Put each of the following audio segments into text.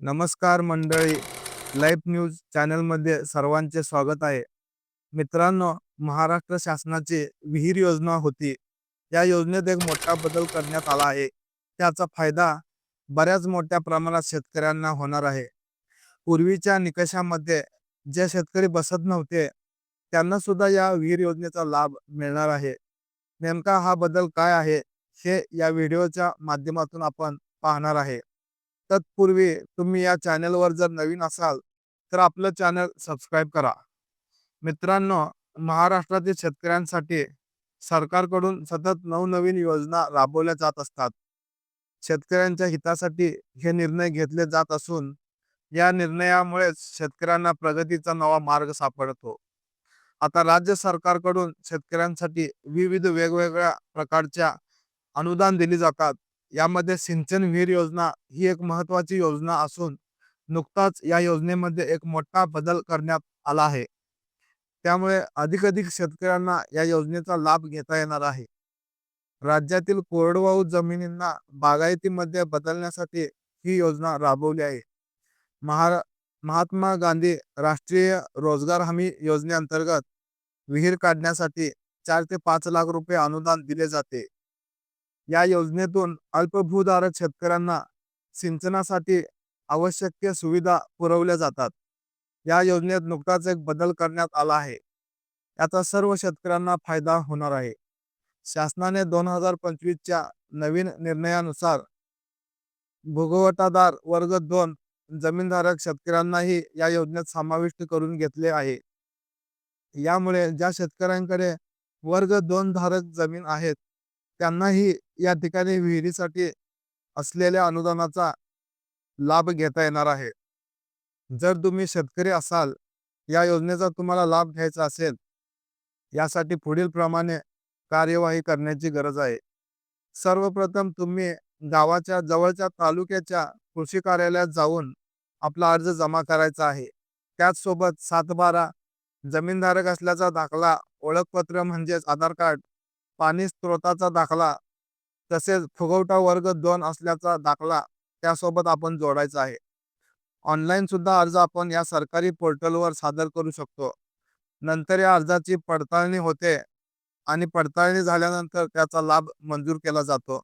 नमस्कार मंडळी. Life news चॅनलमध्ये सर्वांचे स्वागत आहे. मित्रांनो महाराष्ट्र शासनाची विहीर योजना होती. या योजनेत एक मोठा बदल करण्यात आला आहे. त्याचा फायदा बऱ्याच मोठ्या प्रमाणात शेतकऱ्यांना होणार आहे. पूर्वीच्या निकषामध्ये जे शेतकरी बसत नव्हते त्यांना सुद्धा या विहीर योजनेचा लाभ मिळणार आहे. नेमका हा बदल काय आहे हे या व्हिडिओच्या माध्यमातून आपण पाहणार आहे. तत्पूर्वी तुम्ही या चॅनलवर जर नवीन असाल तर आपलं चॅनल सबस्क्राईब करा. मित्रांनो महाराष्ट्रातील शेतकऱ्यांसाठी सरकारकडून सतत नवनवीन योजना राबवल्या जात असतात. शेतकऱ्यांच्या हितासाठी हे निर्णय घेतले जात असून या निर्णयामुळेच शेतकऱ्यांना प्रगतीचा नवा मार्ग सापडतो. आता राज्य सरकारकडून शेतकऱ्यांसाठी विविध वेगवेगळ्या प्रकारच्या अनुदान दिली जातात. यामध्ये सिंचन विहीर योजना ही एक महत्वाची योजना असून नुकताच या योजनेमध्ये एक मोठा बदल करण्यात आला आहे. त्यामुळे अधिकाधिक शेतकऱ्यांना या योजनेचा लाभ घेता येणार आहे. राज्यातील कोरडवाहू जमिनींना बागायतीमध्ये बदलण्यासाठी ही योजना राबवली आहे. महा महात्मा गांधी राष्ट्रीय रोजगार हमी योजनेअंतर्गत विहीर काढण्यासाठी चार ते पाच लाख रुपये अनुदान दिले जाते. या योजनेतून अल्पभूधारक शेतकऱ्यांना सिंचनासाठी आवश्यक सुविधा पुरवल्या जातात. या योजनेत नुकताच एक बदल करण्यात आला आहे. याचा सर्व शेतकऱ्यांना फायदा होणार आहे. शासनाने दोन हजार पंचवीसच्या नवीन निर्णयानुसार भोगवटादार वर्ग दोन जमीनधारक शेतकऱ्यांनाही या योजनेत समाविष्ट करून घेतले आहे. यामुळे ज्या शेतकऱ्यांकडे वर्ग दोन धारक जमीन आहेत त्यांनाही या ठिकाणी विहिरीसाठी असलेल्या अनुदानाचा लाभ घेता येणार आहे. जर तुम्ही शेतकरी असाल या योजनेचा तुम्हाला लाभ घ्यायचा असेल यासाठी पुढील प्रमाणे कार्यवाही करण्याची गरज आहे. सर्वप्रथम तुम्ही गावाच्या जवळच्या तालुक्याच्या कृषी कार्यालयात जाऊन आपला अर्ज जमा करायचा आहे. त्याचसोबत सातबारा जमीनधारक असल्याचा दाखला ओळखपत्र म्हणजेच आधार कार्ड पाणी स्त्रोताचा दाखला तसेच फुगवटा वर्ग दोन असल्याचा दाखला त्यासोबत आपण जोडायचा आहे. ऑनलाईन सुद्धा अर्ज आपण या सरकारी पोर्टलवर सादर करू शकतो. नंतर या अर्जाची पडताळणी होते आणि पडताळणी झाल्यानंतर त्याचा लाभ मंजूर केला जातो.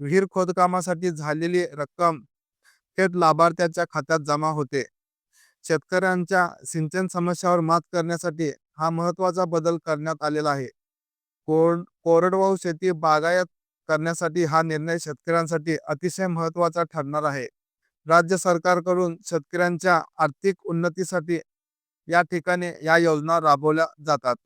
विहीर खोदकामासाठी झालेली रक्कम थेट लाभार्थ्याच्या खात्यात जमा होते. शेतकऱ्यांच्या सिंचन समस्यावर मात करण्यासाठी हा महत्त्वाचा बदल करण्यात आलेला आहे. कोण कोरडवाहू शेती बागायत करण्यासाठी हा निर्णय शेतकऱ्यांसाठी अतिशय महत्त्वाचा ठरणार आहे. राज्य सरकारकडून शेतकऱ्यांच्या आर्थिक उन्नतीसाठी या ठिकाणी या योजना राबवल्या जातात.